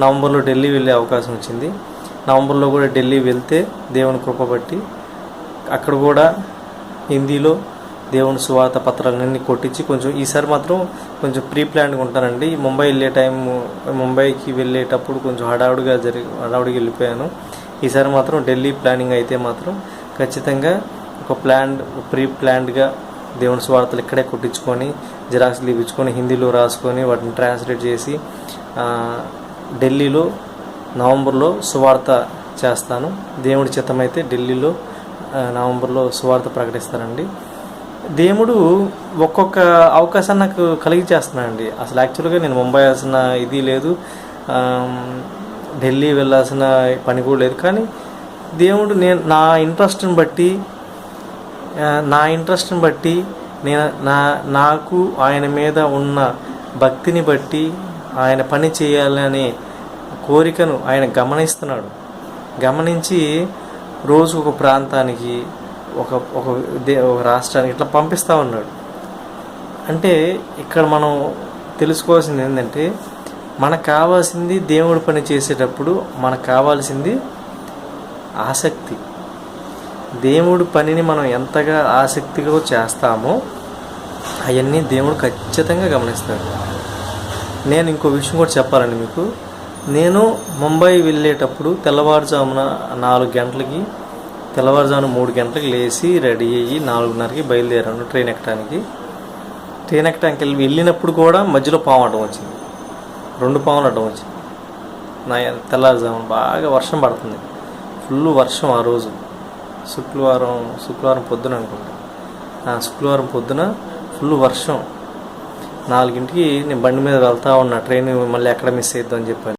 నవంబర్లో ఢిల్లీ వెళ్ళే అవకాశం వచ్చింది. నవంబర్లో కూడా ఢిల్లీ వెళ్తే దేవుని కృప బట్టి అక్కడ కూడా హిందీలో దేవుని సువార్త పత్రాలన్నీ కొట్టించి కొంచెం ఈసారి మాత్రం కొంచెం ప్రీ ప్లాన్గా ఉంటానండి. ముంబై వెళ్ళే టైం ముంబైకి వెళ్ళేటప్పుడు కొంచెం హడావుడిగా జరిగి హడావుడిగా వెళ్ళిపోయాను. ఈసారి మాత్రం ఢిల్లీ ప్లానింగ్ అయితే మాత్రం ఖచ్చితంగా ఒక ప్లాన్ ప్రీ ప్లాన్డ్గా దేవుని స్వార్థలు ఇక్కడే కొట్టించుకొని జిరాక్స్లు ఇప్పించుకొని హిందీలో రాసుకొని వాటిని ట్రాన్స్లేట్ చేసి ఢిల్లీలో నవంబర్లో సువార్త చేస్తాను. దేవుడి చిత్తమైతే ఢిల్లీలో నవంబర్లో సువార్త ప్రకటిస్తానండి. దేవుడు ఒక్కొక్క అవకాశాన్ని నాకు కలిగి చేస్తున్నానండి అసలు యాక్చువల్గా నేను ముంబై వెళ్ళాల్సిన ఇది లేదు. ఢిల్లీ వెళ్ళాల్సిన పని కూడా లేదు. కానీ దేవుడు నేను నా ఇంట్రెస్ట్ని బట్టి నా ఇంట్రెస్ట్ని బట్టి నేను నా నాకు ఆయన మీద ఉన్న భక్తిని బట్టి ఆయన పని చేయాలనే కోరికను ఆయన గమనిస్తున్నాడు. గమనించి రోజు ఒక ప్రాంతానికి ఒక ఒక దే ఒక రాష్ట్రానికి ఇట్లా పంపిస్తూ ఉన్నాడు. అంటే ఇక్కడ మనం తెలుసుకోవాల్సింది ఏంటంటే మనకు కావాల్సింది దేవుడు పని చేసేటప్పుడు మనకు కావాల్సింది ఆసక్తి. దేవుడు పనిని మనం ఎంతగా ఆసక్తిగా చేస్తామో అవన్నీ దేవుడు ఖచ్చితంగా గమనిస్తాడు. నేను ఇంకో విషయం కూడా చెప్పాలండి మీకు. నేను ముంబై వెళ్ళేటప్పుడు తెల్లవారుజామున నాలుగు గంటలకి తెల్లవారుజామున మూడు గంటలకు లేచి రెడీ అయ్యి నాలుగున్నరకి బయలుదేరాను ట్రైన్ ఎక్కడానికి ట్రైన్ ఎక్కడానికి వెళ్ళి వెళ్ళినప్పుడు కూడా మధ్యలో పాము అడ్డం వచ్చింది. రెండు పాములు అడ్డం వచ్చింది. నా తెల్లవారుజామున బాగా వర్షం పడుతుంది. ఫుల్ వర్షం ఆ రోజు. శుక్రవారం శుక్రవారం పొద్దున అనుకుంటా. ఆ, శుక్రవారం పొద్దున ఫుల్ వర్షం. నాలుగింటికి నేను బండి మీద వెళ్తా ఉన్నా. ట్రైన్ మళ్ళీ ఎక్కడ మిస్ అయ్యిద్దు అని చెప్పాను.